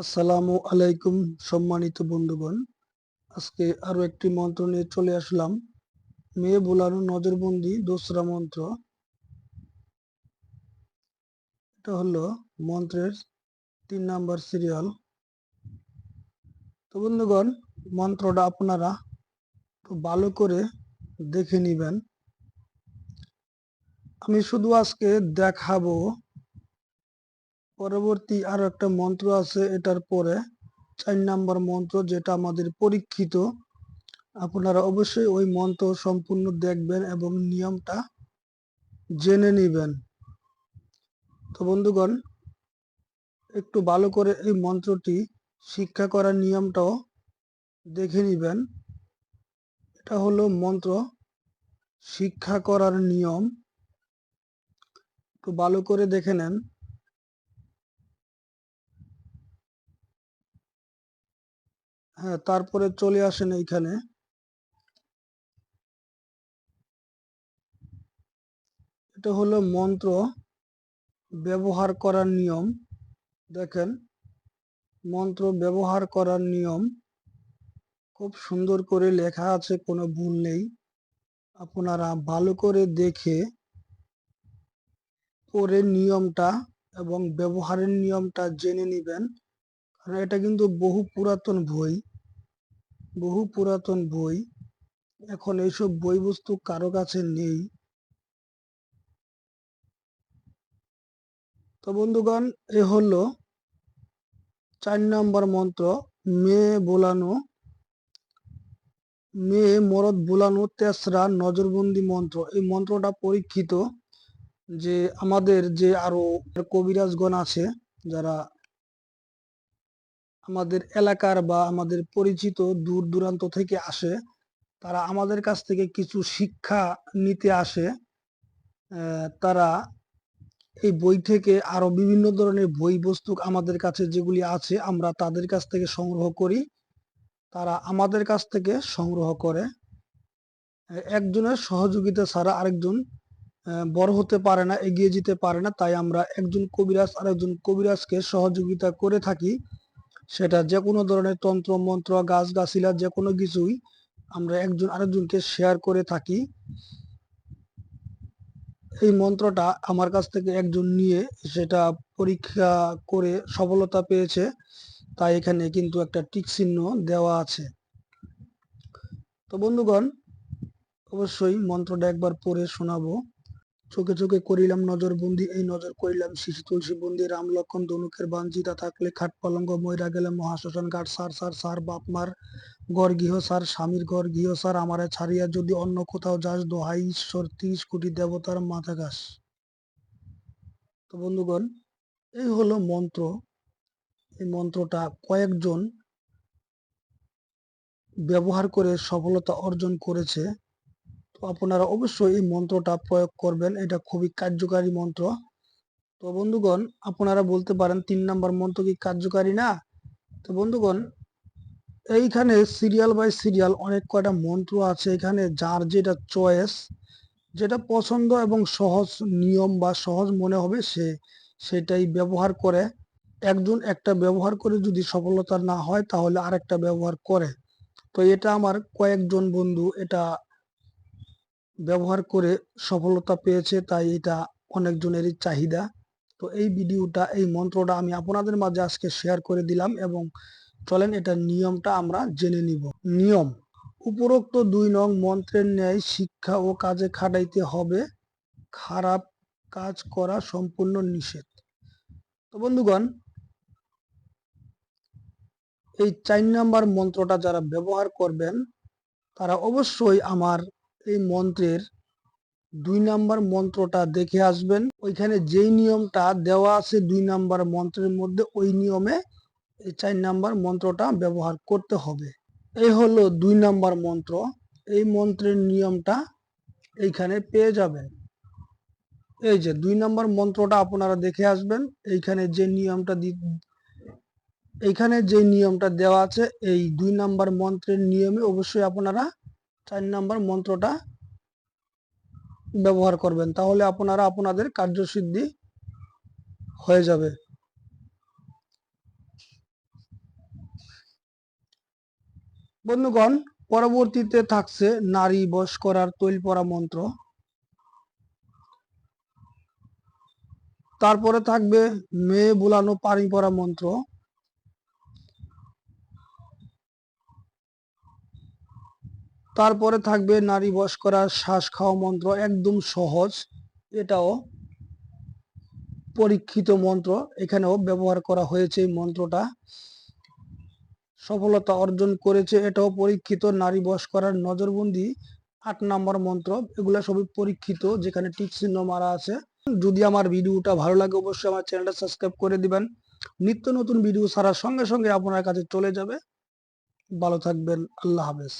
আসসালামু আলাইকুম, সম্মানিত বন্ধুগণ। আজকে আরও একটি মন্ত্র নিয়ে চলে আসলাম। মেয়ে বোলানো নজরবন্দি দোসরা মন্ত্র। এটা হলো মন্ত্রের তিন নাম্বার সিরিয়াল। তো বন্ধুগণ, মন্ত্রটা আপনারা ভালো করে দেখে নিবেন। আমি শুধু আজকে দেখাবো পরবর্তী আরও একটা মন্ত্র আছে, এটার পরে চার নাম্বার মন্ত্র যেটা আমাদের পরীক্ষিত। আপনারা অবশ্যই ওই মন্ত্র সম্পূর্ণ দেখবেন এবং নিয়মটা জেনে নিবেন। তো বন্ধুগণ, একটু ভালো করে এই মন্ত্রটি শিক্ষা করার নিয়মটাও দেখে নিবেন। এটা হলো মন্ত্র শিক্ষা করার নিয়ম। একটু ভালো করে দেখে নেন। হ্যাঁ তারপরে চলে আসেন এইখানে। এটা হলো মন্ত্র ব্যবহার করার নিয়ম। দেখেন, মন্ত্র ব্যবহার করার নিয়ম। খুব সুন্দর করে লেখা আছে, কোনো ভুল নেই। আপনারা ভালো করে দেখে পরে নিয়মটা এবং ব্যবহারের নিয়মটা জেনে নেবেন। কারণ এটা কিন্তু বহু পুরাতন বই। বহু পুরাতন বই। এখন এইসব বই বস্তু কারও কাছে নেই। তো বন্ধুগণ, এ হলো চার নম্বর মন্ত্র মেয়ে বোলানো। মেয়ে মরদ বোলানো তেসরা নজরবন্দি মন্ত্র। এই মন্ত্রটা পরীক্ষিত যে আমাদের যে আরও কবিরাজগণ আছে, যারা আমাদের এলাকার বা আমাদের পরিচিত দূর দূরান্ত থেকে আসে, তারা আমাদের কাছ থেকে কিছু শিক্ষা নিতে আসে তারা এই বই থেকে আরও বিভিন্ন ধরনের বই বস্তু আমাদের কাছে যেগুলি আছে আমরা তাদের কাছ থেকে সংগ্রহ করি, তারা আমাদের কাছ থেকে সংগ্রহ করে। একজনের সহযোগিতা ছাড়া আরেকজন বড় হতে পারে না, এগিয়ে যেতে পারে না, তাই আমরা একজন কবিরাজ আরেকজন কবিরাজকে সহযোগিতা করে থাকি। সেটা যে কোনো ধরনের তন্ত্র, মন্ত্র গাছ গাছিলা যে কোনো কিছুই আমরা একজন আরেকজনকে শেয়ার করে থাকি। এই মন্ত্রটা আমার কাছ থেকে একজন নিয়ে সেটা পরীক্ষা করে সফলতা পেয়েছে। তাই এখানে কিন্তু একটা টিক চিহ্ন দেওয়া আছে। তো বন্ধুগণ, অবশ্যই মন্ত্রটা একবার পড়ে শোনাবো। চোখে চোখে করিলাম নজর বন্দি, এই নজর করিলাম শিশু তুলসী বন্দি, রাম লক্ষণ ধনুকের বাঞ্জিতা থাকলে খাট পলঙ্গ ময়রা গেলে মহাশ্মশান ঘাট সার সার সার বাপমার গড় গৃহ সার স্বামীর ঘর গৃহ সার আমারে ছাড়িয়া যদি অন্য কোথাও যাস, দোহাই ঈশ্বর ত্রিশ কোটি দেবতার মাথা ঘাস। তো বন্ধুগণ, এই হলো মন্ত্র। এই মন্ত্রটা কয়েকজন ব্যবহার করে সফলতা অর্জন করেছে। আপনারা অবশ্যই এই মন্ত্রটা প্রয়োগ করবেন। এটা খুবই কার্যকারী মন্ত্র। তো বন্ধুগণ, আপনারা বলতে পারেন তিন নাম্বার মন্ত্র কি কার্যকারী না? তো বন্ধুগণ, এইখানে সিরিয়াল বাই সিরিয়াল অনেক কয়টা মন্ত্র আছে এখানে যার যেটা চয়েস যেটা পছন্দ এবং সহজ নিয়ম বা সহজ মনে হবে সে সেটাই ব্যবহার করে। একজন একটা ব্যবহার করে যদি সফলতা না হয় তাহলে আরেকটা ব্যবহার করে। তো এটা আমার কয়েকজন বন্ধু এটা ব্যবহার করে সফলতা পেয়েছে, তাই এটা অনেকজনেরই চাহিদা। তো এই ভিডিওটা, এই মন্ত্রটা আমি আপনাদের মাঝে আজকে শেয়ার করে দিলাম এবং চলেন এটা নিয়মটা আমরা জেনে নিব। নিয়ম, উপরোক্ত দুই নং মন্ত্রের ন্যায় শিক্ষা ও কাজে খাটাইতে হবে, খারাপ কাজ করা সম্পূর্ণ নিষেধ। তো বন্ধুগণ, এই চার নাম্বার মন্ত্রটা যারা ব্যবহার করবেন, তারা অবশ্যই আমার এই মন্ত্রের দুই নাম্বার মন্ত্রটা দেখে আসবেন। ওইখানে যেই নিয়মটা দেওয়া আছে দুই নাম্বার মন্ত্রের মধ্যে, ওই নিয়মে এই চার নাম্বার মন্ত্রটা ব্যবহার করতে হবে। এই হলো দুই নাম্বার মন্ত্র। এই মন্ত্রের নিয়মটা এইখানে পেয়ে যাবেন। এই যে দুই নাম্বার মন্ত্রটা আপনারা দেখে আসবেন। এইখানে যে নিয়মটা এইখানে যে নিয়মটা দেওয়া আছে, এই দুই নাম্বার মন্ত্রের নিয়মে অবশ্যই আপনারা চার নাম্বার মন্ত্রটা ব্যবহার করবেন, তাহলে আপনারা আপনাদের কার্যসিদ্ধি হয়ে যাবে। বন্ধুগণ, পরবর্তীতে থাকছে নারী বস করার তৈল পরা মন্ত্র। তারপরে থাকবে মেয়ে বুলানো পানি পরা মন্ত্র। তারপরে থাকবে নারী বশ করার শ্বাস খাওয়া মন্ত্র, একদম সহজ। এটাও পরীক্ষিত মন্ত্র। এখানেও ব্যবহার করা হয়েছে এই মন্ত্রটা। সফলতা অর্জন করেছে। এটাও পরীক্ষিত। নারী বশ করার নজরবন্দি আট নম্বর মন্ত্র। এগুলা সবই পরীক্ষিত, যেখানে টিক চিহ্ন মারা আছে। যদি আমার ভিডিওটা ভালো লাগে, অবশ্যই আমার চ্যানেলটা সাবস্ক্রাইব করে দিবেন। নিত্য নতুন ভিডিও ছাড়ার সঙ্গে সঙ্গে আপনার কাছে চলে যাবে। ভালো থাকবেন। আল্লাহ হাফেজ।